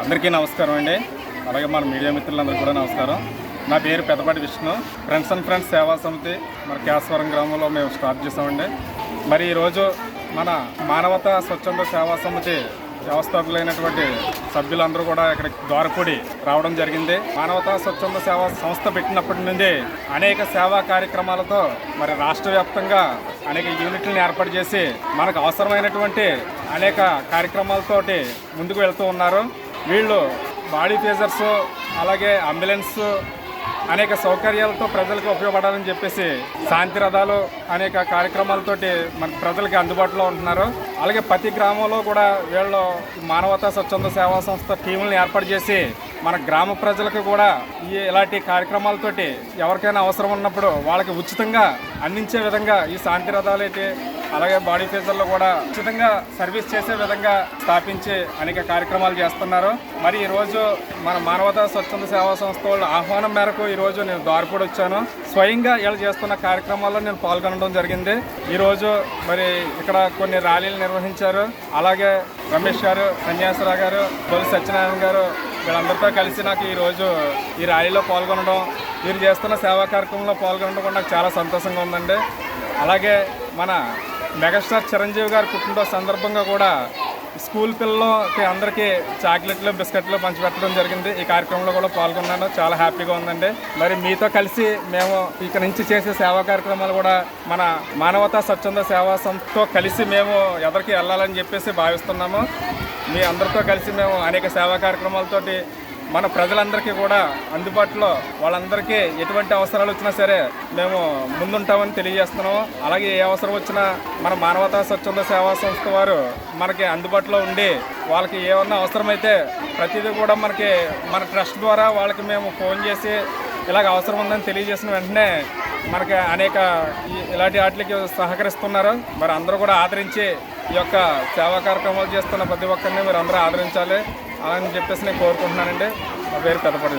అందరికీ నమస్కారం అండి. అలాగే మన మీడియా మిత్రులందరికీ కూడా నమస్కారం. నా పేరు Peddapati Vishnu. Friends and friends సేవా సమితి మరి కేశవరం గ్రామంలో మేము స్టార్ట్ చేసామండి మరి ఈరోజు మన మానవతా స్వచ్ఛంద సేవా సమితి వ్యవస్థాపకులైనటువంటి సభ్యులందరూ కూడా ఇక్కడ ద్వారపూడి రావడం జరిగింది. మానవతా స్వచ్ఛంద సేవా సంస్థ పెట్టినప్పటి నుండి అనేక సేవా కార్యక్రమాలతో మరి రాష్ట్ర వ్యాప్తంగా అనేక యూనిట్లను ఏర్పాటు చేసి మనకు అవసరమైనటువంటి అనేక కార్యక్రమాలతోటి ముందుకు వెళ్తూ ఉన్నారు. వీళ్ళు బాడీ ఫేజర్స్ అలాగే అంబులెన్స్ అనేక సౌకర్యాలతో ప్రజలకు ఉపయోగపడాలని చెప్పేసి శాంతి రథాలు అనేక కార్యక్రమాలతోటి మన ప్రజలకి అందుబాటులో ఉంటున్నారు. అలాగే ప్రతి గ్రామంలో కూడా వీళ్ళు మానవతా స్వచ్ఛంద సేవా సంస్థ టీములను ఏర్పాటు చేసి మన గ్రామ ప్రజలకు కూడా ఈ ఇలాంటి కార్యక్రమాలతోటి ఎవరికైనా అవసరం ఉన్నప్పుడు వాళ్ళకి ఉచితంగా అందించే విధంగా ఈ శాంతి రథాలు అయితే అలాగే బాడీ ఫీజర్లో కూడా ఉచితంగా సర్వీస్ చేసే విధంగా స్థాపించి అనేక కార్యక్రమాలు చేస్తున్నారు. మరి ఈరోజు మన మానవతా స్వచ్ఛంద సేవా సంస్థ వాళ్ళ ఆహ్వానం మేరకు ఈరోజు నేను దారిపూడి వచ్చాను. స్వయంగా వీళ్ళు చేస్తున్న కార్యక్రమాల్లో నేను పాల్గొనడం జరిగింది. ఈరోజు మరి ఇక్కడ కొన్ని ర్యాలీలు నిర్వహించారు. అలాగే రమేష్ గారు సన్యాసరావు గారు తొలి సత్యనారాయణ గారు వీళ్ళందరితో కలిసి నాకు ఈరోజు ఈ ర్యాలీలో పాల్గొనడం వీరు చేస్తున్న సేవా కార్యక్రమంలో పాల్గొనడం కూడా నాకు చాలా సంతోషంగా ఉందండి. అలాగే మన మెగాస్టార్ చిరంజీవి గారు పుట్టినరోజు సందర్భంగా కూడా స్కూల్ పిల్లలకి అందరికీ చాక్లెట్లు బిస్కెట్లు పంచిపెట్టడం జరిగింది. ఈ కార్యక్రమంలో కూడా పాల్గొన్నాను. చాలా హ్యాపీగా ఉందండి. మరి మీతో కలిసి మేము ఇక్కడ నుంచి చేసే సేవా కార్యక్రమాలు కూడా మన మానవతా స్వచ్ఛంద సేవా సంస్థతో కలిసి మేము ఎదరికి వెళ్ళాలని చెప్పేసి భావిస్తున్నాము. మీ అందరితో కలిసి మేము అనేక సేవా కార్యక్రమాలతోటి మన ప్రజలందరికీ కూడా అందుబాటులో వాళ్ళందరికీ ఎటువంటి అవసరాలు వచ్చినా సరే మేము ముందుంటామని తెలియజేస్తున్నాము. అలాగే ఏ అవసరం వచ్చినా మన మానవతా స్వచ్ఛంద సేవా సంస్థ వారు మనకి అందుబాటులో ఉండి వాళ్ళకి ఏమన్నా అవసరమైతే ప్రతిదీ కూడా మనకి మన ట్రస్ట్ ద్వారా వాళ్ళకి మేము ఫోన్ చేసి ఇలాగ అవసరం ఉందని తెలియజేసిన వెంటనే మనకి అనేక ఇలాంటి వాటికి సహకరిస్తున్నారు. మరి అందరూ కూడా ఆదరించి ఈ యొక్క సేవా కార్యక్రమాలు చేస్తున్న ప్రతి ఒక్కరిని మీరు అందరూ ఆదరించాలి. అని చెప్పేసి నేను కోరుకుంటున్నానండి. నా పేరు పెద్దపడి